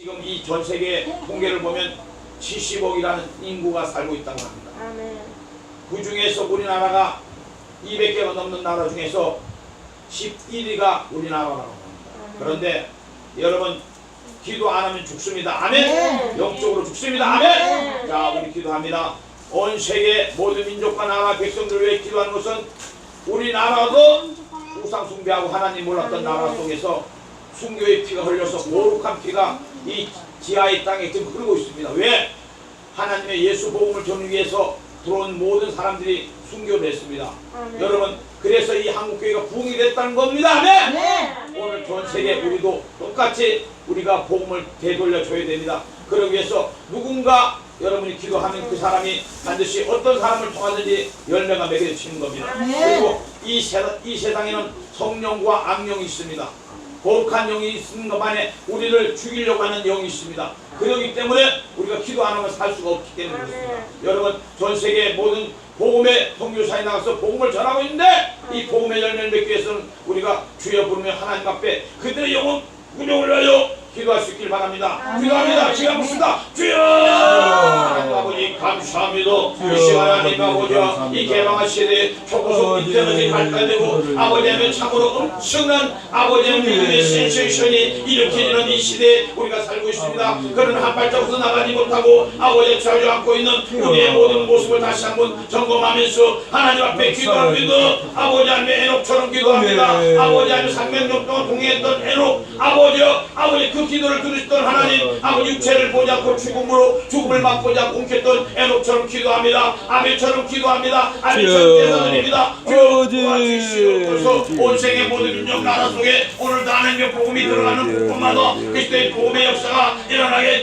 지금 이 전 세계 통계를 보면 70억이라는 인구가 살고 있다고 합니다. 아멘. 그 중에서 우리나라가 200개가 넘는 나라 중에서 11위가 우리나라라고 합니다. 그런데 여러분 기도 안 하면 죽습니다. 아멘. 네. 영적으로 죽습니다. 아멘. 자, 우리 기도합니다. 온 세계 모든 민족과 나라 백성들 위해 기도하는 것은 우리나라도 우상 숭배하고 하나님 몰랐던 나라 속에서 순교의 피가 흘려서 거룩한 피가 이 지하의 땅에 지금 흐르고 있습니다. 왜? 하나님의 예수 복음을 전하기 위해서 들어온 모든 사람들이 순교를 했습니다. 아멘. 여러분 그래서 이 한국교회가 부흥이 됐다는 겁니다. 아멘. 네. 오늘 전 세계 우리도 똑같이 우리가 복음을 되돌려 줘야 됩니다. 그러기 위해서 누군가 여러분이 기도하면 그 사람이 반드시 어떤 사람을 통하든지 열매가 맺어지는 겁니다. 그리고 이, 세, 이 세상에는 성령과 악령이 있습니다. 거룩한 영이 있는 것만에 우리를 죽이려고 하는 영이 있습니다. 그렇기 때문에 우리가 기도 안 하면 살 수가 없기 때문에 그렇습니다. 여러분 전 세계 모든 복음의 통교사에 나가서 복음을 전하고 있는데 이 복음의 열매를 맺기 위해서는 우리가 주여 부르며 하나님 앞에 그들의 영혼 운영을 위하여 기도할 수 있길 바랍니다. 기도합니다. 지금 봅시다. 주여! 하나님 아버지 감사합니다. 이 시간 하나님 아버지 이 개방한 시대에 초고속 인터넷이 발달되고 아버지 하면 참으로 엄청난 아버지 의 믿음의 센세이션이 일으켜지는 이 시대에 우리가 살고 있습니다. 그런 한 발자국도 나가지 못하고 아버지 자주 안고 있는 우리의 모든 모습을 다시 한번 점검하면서 하나님 앞에 기도합니다. 아버지 하나님 에녹처럼 기도합니다. 아버지 하나님 300년 동안 동행했던 에녹 아버지여 아버지 그 기도를 들으시던 하나님 아버지 육체를 보지 않고 죽음으로 죽음을 않고 옮겼던 에녹처럼 기도합니다. 아벨처럼 기도합니다. 아벨처럼. 아버지. 도와주시옵소서 온 세계 모든 민족 나라 속에 오늘도 하나님의 복음이 들어가는 곳곳마다 그리스도의 복음의 역사가 일어나게